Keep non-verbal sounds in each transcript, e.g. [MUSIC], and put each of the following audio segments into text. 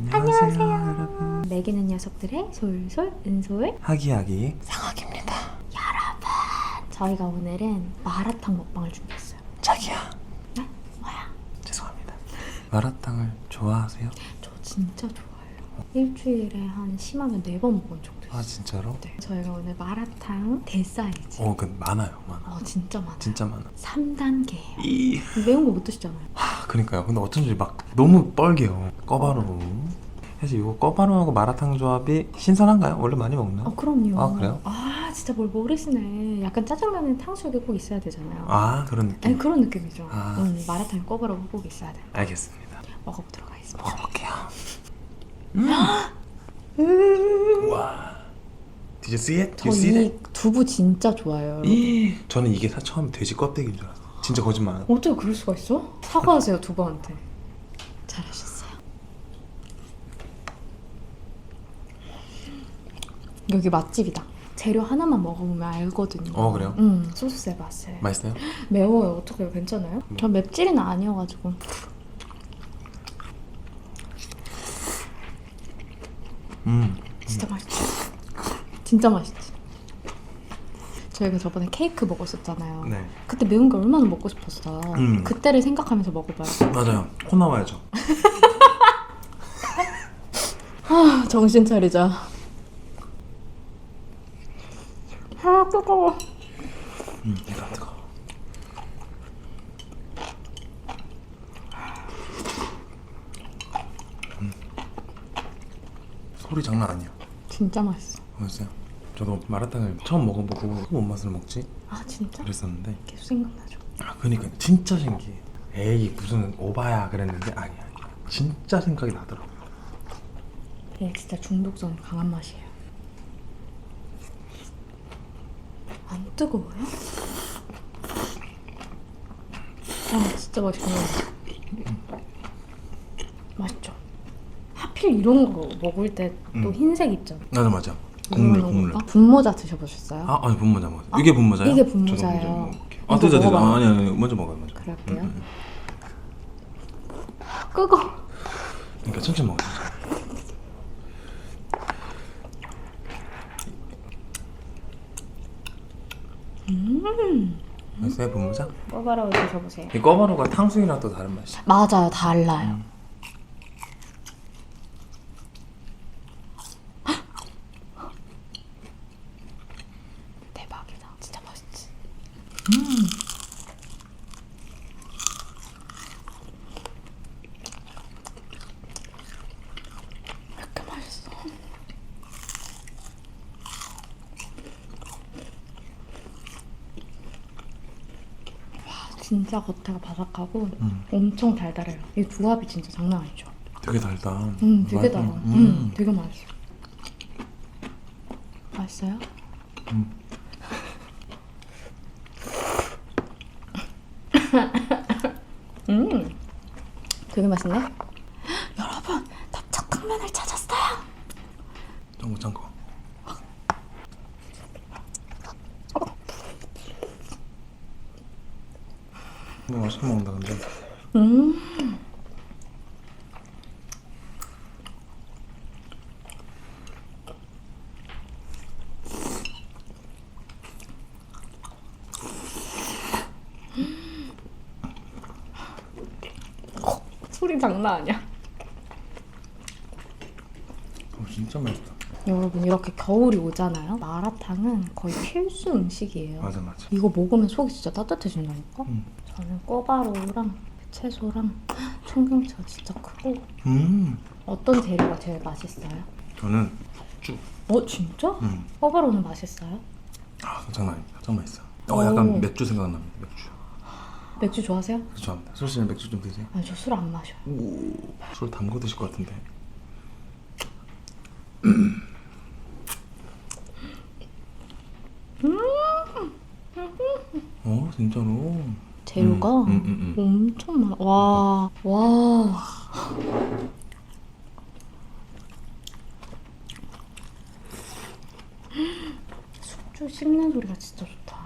안녕하세요, 여러분. 매기는 녀석들의 솔솔 은솔 하기하기 상학입니다. 저희가 오늘은 마라탕 먹방을 준비했어요 자기야. 네? 뭐야? 죄송합니다. 마라탕을 좋아하세요? 저 진짜 좋아해요 일주일에 한 심하면 네 번 먹은 적도 있어요 아 진짜로? 네. 저희가 오늘 마라탕 대사이즈 어, 그 많아요, 많아. 어 진짜 많아요 진짜 많아. 3단계예요 이. 매운 거 못 드시잖아요 하, 그니까요. 근데 어쩐지 막 너무 뻘개요. 꺼바로우. 사실 이거 꺼바로우하고 마라탕 조합이 신선한가요? 원래 많이 먹나요? 어 그럼요 아, 그래요? 아 진짜 뭘 모르시네 약간 짜장면은 탕수육이 꼭 있어야 되잖아요 아 그런 느낌. 아니 그런 느낌이죠 아. 음, 마라탕 꼬바로우 꼭 있어야 돼요 알겠습니다. 먹어보도록 하겠습니다 먹어볼게요. 음. 와. Did you see it? Did you see 저 it? 이 두부 진짜. 이 [GASPS] 저는 이게 사- 처음 돼지 껍데기인 줄 알았어. 진짜 거짓말. 안 하고. 어떻게 그럴 수가 있어? 사과하세요 두부한테 잘하셨어요 여기 맛집이다 재료 하나만 먹어보면 알거든요 어, 그래요? 응 소스 해봤어요 맛있어요? [GASPS] 매워요 어떻게 괜찮아요? 전 맵찔은 아니어가지고 음. 진짜 맛있지 진짜 맛있지 저희가 저번에 케이크 먹었었잖아요 네. 그때 매운 게 얼마나 먹고 싶었어 음. 그때를 생각하면서 먹어봐요 맞아요. 코 나와야죠. [LAUGHS] 아, 정신 차리자. 아, 뜨거워. 음, 이거 안 뜨거. 음. 소리 장난 아니야. 진짜 맛있어. 맛있어요? 저도 마라탕을 처음 먹어보고 뭔 맛을 먹지? 아, 진짜? 그랬었는데 계속 생각나죠. 아 그니까 진짜 신기해. 에이 무슨 오바야 그랬는데 아니야. 진짜 생각이 나더라고요. 이게 진짜 중독성 강한 맛이에요. 안 뜨거워요? 아, 진짜 맛있구나. 맛있죠? 하필 이런 거 먹을 때 또 음. 흰색 있잖아. 맞아 맞아. 국물 국물. 먹을까? 분모자 드셔보셨어요? 아 아니 분모자 먹어. 이게 분모자요? 이게 분모자예요. 이거 아 뜨자 뜨자. 아니 아니 먼저 먹어요 먼저. 그럴게요. 음, 음. 끄고. 그러니까 천천히 먹어. 음. 맛있어요 분모자? 꼬바로우 드셔보세요. 이 꺼바로가 탕수육이랑 또 다른 맛이야. 맞아요, 달라요. 음. 대박이다. 진짜 맛있지. 왜 이렇게 맛있어? 와, 진짜 겉에가 바삭하고 음. 엄청 달달해요. 이 조합이 진짜 장난 아니죠? 되게 달다. 음, 되게. 달아. 음. 음, 되게 맛있어. 맛있어요? 음. [LAUGHS] 음, 되게 맛있네. [GASPS] 여러분, 납작탕면을 찾았어요. 잠깐 잠깐. 이거 맛있게 먹는다 근데. 음, 어, 소리 장난 아니야. 어, 진짜 맛있다. 여러분 이렇게 겨울이 오잖아요. 마라탕은 거의 필수 음식이에요. 맞아 맞아. 이거 먹으면 속이 진짜 따뜻해진다니까. 음. 저는 꼬바로우랑 채소랑 청경채가 진짜 크고 음. 어떤 재료가 제일 맛있어요? 저는 쭉. 어 진짜? 음. 꼬바로우는 맛있어요? 아 장난 아니다. 좀 맛있어. 어 약간 오. 맥주 생각납니다. 맥주. 맥주 좋아하세요? 좋아합니다. 솔 씨는 맥주 좀 드세요. 아니 저 술 안 마셔요. 술 담궈 드실 것 같은데. 어 진짜로. 재료가 음, 음, 음, 음. 엄청 많아. 와, 와. 숙주 씹는 소리가 진짜 좋다.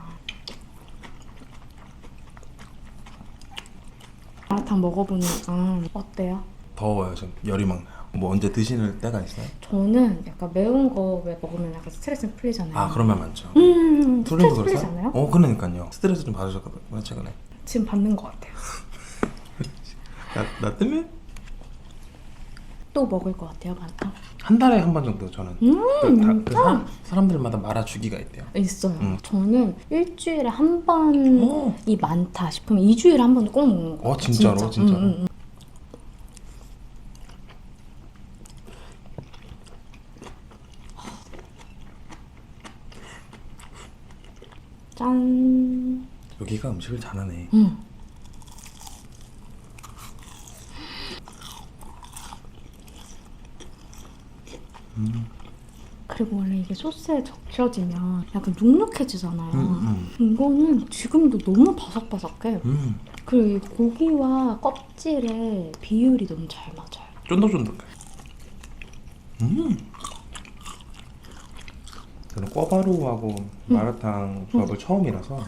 마라탕 먹어보니까 어때요? 더워요. 좀 열이 막 나요. 뭐 언제 드시는 때가 있어요? 저는 약간 매운 거 왜 먹으면 약간 스트레스 풀리잖아요. 아 그러면 많죠. 음, 술님도 스트레스 그러세요? 풀리잖아요. 어 그러니까요. 스트레스 좀 받으셨거든요 최근에. 지금 받는 것 같아요. [LAUGHS] 나, 나 때문에 또 먹을 것 같아요, 마라탕. 한 달에 한 번 정도 저는 음, 그, 다, 그 진짜? 사람, 사람들마다 말아 주기가 있대요. 있어요. 음. 저는 일주일에 한 번이 어, 많다 싶으면 2주일에 한 번은 꼭 먹는 거어 같아요. 진짜로 진짜로. 음, 음, 음. 짠. 여기가 음식을 잘하네. 음. 그리고 원래 이게 소스에 적셔지면 약간 눅눅해지잖아요. 음, 이거는 지금도 너무 바삭바삭해. 음. 그리고 이 고기와 껍질의 비율이 너무 잘 맞아요. 쫀득쫀득해. 음. 저는 꿔바로우하고 마라탕 조합을 처음이라서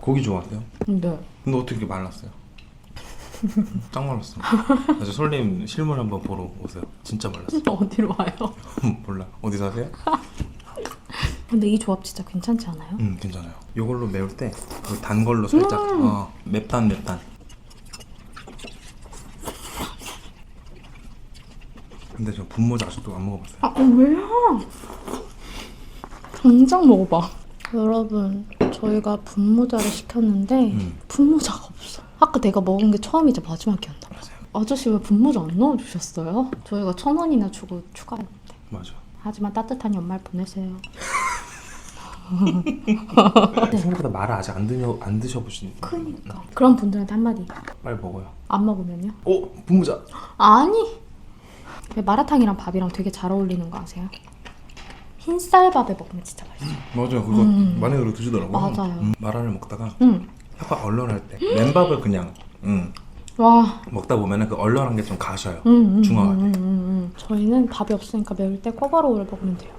고기 좋아하세요? 네. 근데 어떻게 이렇게 말랐어요? [LAUGHS] 짱 말랐어. 그래서 솔님 실물 한번 보러 오세요. 진짜 말랐어. [LAUGHS] 어디로 와요? [LAUGHS] 몰라. 어디 사세요? 근데 이 조합 진짜 괜찮지 않아요? 음 괜찮아요. 이걸로 매울 때그단 걸로 살짝 어, 맵단 맵단. 근데 저 분모자 아직도 안 먹어봤어요. 아, 어, 왜요? 당장 먹어봐. 여러분, 저희가 분모자를 시켰는데 음. 분모자가 없어. 아까 내가 먹은 게 처음이자 마지막이었나 봐. 맞아요. 아저씨 왜 분모자 안 넣어주셨어요? 저희가 천 원이나 주고 추가했는데. 맞아. 하지만 따뜻한 연말 보내세요. 생각보다 말을 아직 안 드셔 안 드셔보신. 그니까. 그런 분들한테 한마디. 빨리 먹어요. 안 먹으면요? 오 분모자. 아니. 왜 마라탕이랑 밥이랑 되게 잘 어울리는 거 아세요? 흰쌀밥에 먹으면 진짜 맛있어요. 맞아요. 그거 음. 마늘으로 드시더라고요. 맞아요. 음, 마라를 먹다가 응. 약간 얼얼할 때 맨밥을 그냥 음, 와. 먹다 보면은 그 얼얼한 게 좀 가셔요. 음, 음, 중화가 음, 돼. 음, 음, 음. 저희는 밥이 없으니까 매울 때 꿔바로우를 먹으면 돼요.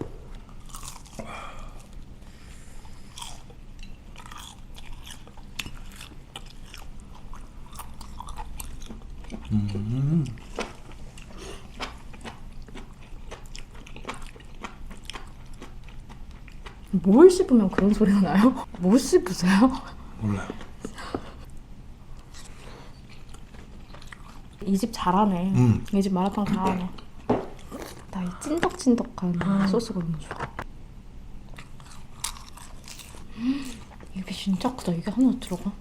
음. 뭘 씹으면 그런 소리가 나요? 뭐 씹으세요? 몰라요. 이 집 잘하네. 음. 이 집 마라탕 잘하네. 나 이 찐덕찐덕한 소스가 너무 좋아. 음, 이게 진짜 크다. 이게 하나 들어가?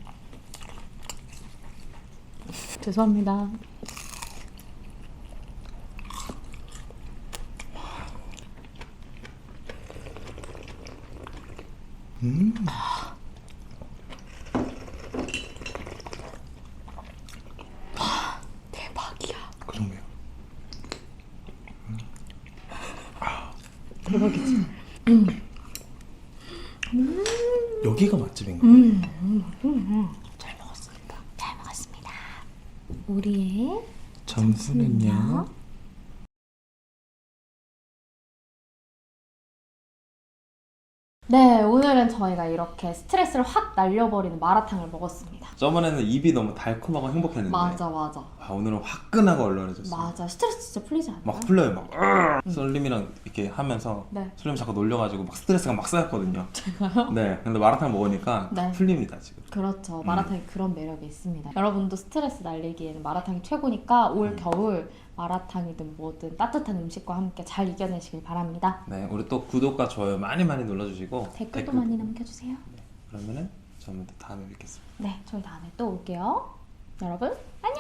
죄송합니다. 음. 대박이야. 그 정도예요. 대박이지. 여기가 맛집인가? 음, 음, 음. 잘 먹었습니다. 잘 먹었습니다. 우리의 점수는요? 네, 오늘은 저희가 이렇게 스트레스를 확 날려버리는 마라탕을 먹었습니다. 저번에는 입이 너무 달콤하고 행복했는데 맞아, 맞아. 아, 오늘은 화끈하고 얼얼해졌어요. 맞아. 스트레스 진짜 풀리지 않아요? 막 풀려요 막 으악! 솔님이랑 이렇게 하면서 네. 솔님 자꾸 놀려가지고 막 스트레스가 막 쌓였거든요. 제가요? 네, 근데 마라탕 먹으니까 네. 풀립니다 지금. 그렇죠. 마라탕이 그런 매력이 있습니다. 여러분도 스트레스 날리기에는 마라탕이 최고니까 올 음. 겨울 마라탕이든 뭐든 따뜻한 음식과 함께 잘 이겨내시길 바랍니다. 네, 우리 또 구독과 좋아요 많이 많이 눌러주시고 댓글도 댓글 많이 남겨주세요. 그러면은 저는 또 다음에 뵙겠습니다. 네, 저희 다음에 또 올게요. 여러분, 안녕!